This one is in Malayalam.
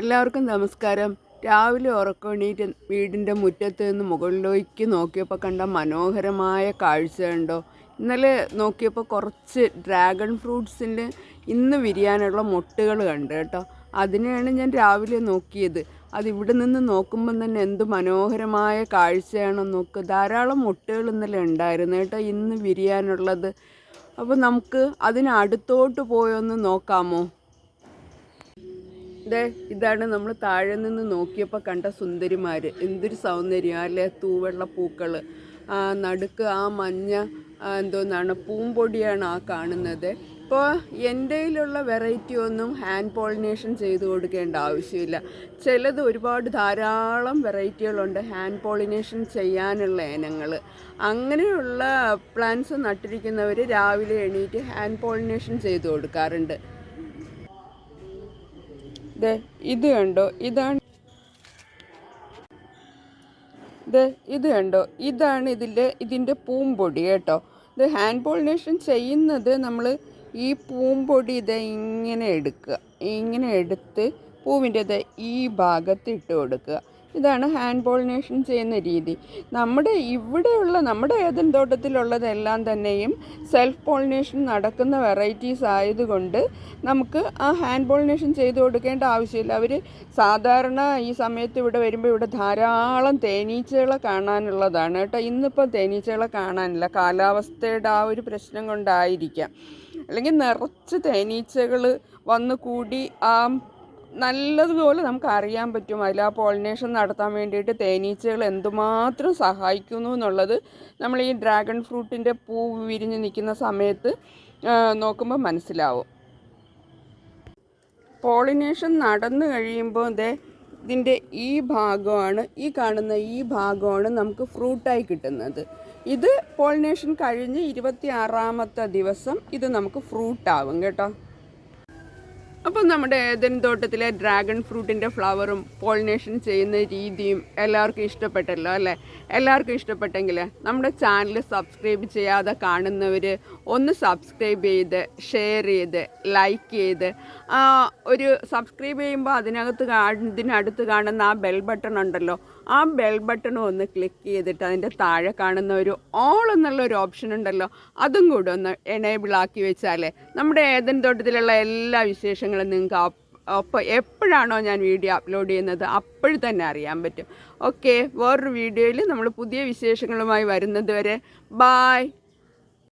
എല്ലാവർക്കും നമസ്കാരം. രാവിലെ ഉറക്കണീറ്റ് വീടിന്റെ മുറ്റത്ത് നിന്ന് മുകളിലേക്ക് നോക്കിയപ്പോൾ കണ്ട മനോഹരമായ കാഴ്ച കണ്ടോ ഇന്നലെ നോക്കിയപ്പോൾ കുറച്ച് ഡ്രാഗൺ ഫ്രൂട്ട്സിന്റെ ഇന്ന് വിരിയാനുള്ള മൊട്ടുകൾ കണ്ടു കേട്ടോ. അതിനെയാണ് ഞാൻ രാവിലെ നോക്കിയത്. അതിവിടെ നിന്ന് നോക്കുമ്പം തന്നെ എന്ത് മനോഹരമായ കാഴ്ചയാണോ നോക്ക്. ധാരാളം മുട്ടുകൾ ഇന്നലെ ഉണ്ടായിരുന്നു കേട്ടോ ഇന്ന് വിരിയാനുള്ളത്. അപ്പോൾ നമുക്ക് അതിനടുത്തോട്ട് പോയൊന്ന് നോക്കാമോ? ദേ ഇതാണ് നമ്മൾ താഴെ നിന്ന് നോക്കിയപ്പോൾ കണ്ട സുന്ദരിമാർ എന്തൊരു സൗന്ദര്യം അല്ലേ? തൂവെള്ള പൂക്കൾ നടുക്ക് ആ മഞ്ഞ എന്തോന്നാണ് പൂമ്പൊടിയാണ് ആ കാണുന്നത്. ഇപ്പോൾ എന്റെ കയ്യിലുള്ള വെറൈറ്റി ഒന്നും ഹാൻഡ് പോളിനേഷൻ ചെയ്ത് കൊടുക്കേണ്ട ആവശ്യമില്ല. ചിലത് ഒരുപാട് ധാരാളം വെറൈറ്റികളുണ്ട് ഹാൻഡ് പോളിനേഷൻ ചെയ്യാനുള്ള ഇനങ്ങൾ അങ്ങനെയുള്ള പ്ലാന്റ്സ് നട്ടിരിക്കുന്നവർ രാവിലെ എണീറ്റ് ഹാൻഡ് പോളിനേഷൻ ചെയ്ത് കൊടുക്കാറുണ്ട്. ദേ ഇത് കണ്ടോ? ഇതാണ് ദേ ഇത് കണ്ടോ? ഇതാണ് ഇതിന്റെ ഇതിന്റെ പൂമ്പൊടി കേട്ടോ. ഇത് ഹാൻഡ് പോളിനേഷൻ ചെയ്യുന്നത് നമ്മൾ ഈ പൂമ്പൊടി ഇത് ഇങ്ങനെ എടുക്കുക. ഇങ്ങനെ എടുത്ത് പൂവിന്റെ ഇത് ഈ ഭാഗത്ത് ഇട്ട് കൊടുക്കുക. ഇതാണ് ഹാൻഡ് പോളിനേഷൻ ചെയ്യുന്ന രീതി. നമ്മുടെ ഇവിടെയുള്ള നമ്മുടെ ഏതൻ തോട്ടത്തിലുള്ളതെല്ലാം തന്നെയും സെൽഫ് പോളിനേഷൻ നടക്കുന്ന വെറൈറ്റീസ് ആയതുകൊണ്ട് നമുക്ക് ആ ഹാൻഡ് പോളിനേഷൻ ചെയ്ത് കൊടുക്കേണ്ട ആവശ്യമില്ല. അവർ സാധാരണ ഈ സമയത്ത് ഇവിടെ വരുമ്പോൾ ഇവിടെ ധാരാളം തേനീച്ചകളെ കാണാനുള്ളതാണ് കേട്ടോ. ഇന്നിപ്പോൾ തേനീച്ചകളെ കാണാനില്ല. കാലാവസ്ഥയുടെ ആ ഒരു പ്രശ്നം കൊണ്ടായിരിക്കാം. അല്ലെങ്കിൽ നിറച്ച് തേനീച്ചകൾ വന്നുകൂടി ആ നല്ലതുപോലെ നമുക്ക് അറിയാൻ പറ്റും അതിൽ ആ പോളിനേഷൻ നടത്താൻ വേണ്ടിയിട്ട് തേനീച്ചകൾ എന്തുമാത്രം സഹായിക്കുന്നു എന്നുള്ളത്. നമ്മൾ ഈ ഡ്രാഗൺ ഫ്രൂട്ടിന്റെ പൂ വിരിഞ്ഞ് നിൽക്കുന്ന സമയത്ത് നോക്കുമ്പോൾ മനസ്സിലാവും. പോളിനേഷൻ നടന്നു കഴിയുമ്പോൾ ദേ ഇതിന്റെ ഈ ഭാഗമാണ് ഈ കാണുന്ന ഈ ഭാഗമാണ് നമുക്ക് ഫ്രൂട്ടായി കിട്ടുന്നത്. ഇത് പോളിനേഷൻ കഴിഞ്ഞ് ഇരുപത്തി ആറാമത്തെ ദിവസം ഇത് നമുക്ക് ഫ്രൂട്ടാവും കേട്ടോ. അപ്പോൾ നമ്മുടെ ഏതൻ തോട്ടത്തിലെ ഡ്രാഗൺ ഫ്രൂട്ടിന്റെ ഫ്ലവറും പോളിനേഷൻ ചെയ്യുന്ന രീതിയും എല്ലാവർക്കും ഇഷ്ടപ്പെട്ടല്ലോ അല്ലേ? എല്ലാവർക്കും ഇഷ്ടപ്പെട്ടെങ്കിൽ നമ്മുടെ ചാനൽ സബ്സ്ക്രൈബ് ചെയ്യാതെ കാണുന്നവർ ഒന്ന് സബ്സ്ക്രൈബ് ചെയ്ത് ഷെയർ ചെയ്ത് ലൈക്ക് ചെയ്ത്. ഒരു സബ്സ്ക്രൈബ് ചെയ്യുമ്പോൾ അതിനകത്ത് അതിനടുത്ത് കാണുന്ന ആ ബെൽ ബട്ടൺ ഉണ്ടല്ലോ ആ ബെൽ ബട്ടണും ഒന്ന് ക്ലിക്ക് ചെയ്തിട്ട് അതിന്റെ താഴെ കാണുന്ന ഒരു ഓൾ എന്നുള്ള ഒരു ഓപ്ഷൻ ഉണ്ടല്ലോ അതും കൂടെ ഒന്ന് എനേബിൾ ആക്കി വെച്ചാലേ നമ്മുടെ ഏതൻ തോട്ടത്തിലുള്ള എല്ലാ വിശേഷങ്ങളും നിങ്ങൾക്ക് അപ്പോൾ എപ്പോഴാണോ ഞാൻ വീഡിയോ അപ്ലോഡ് ചെയ്യുന്നത് അപ്പോഴും തന്നെ അറിയാൻ പറ്റും. ഓക്കെ വേറൊരു വീഡിയോയിൽ നമ്മൾ പുതിയ വിശേഷങ്ങളുമായി വരുന്നത് വരെ ബായ്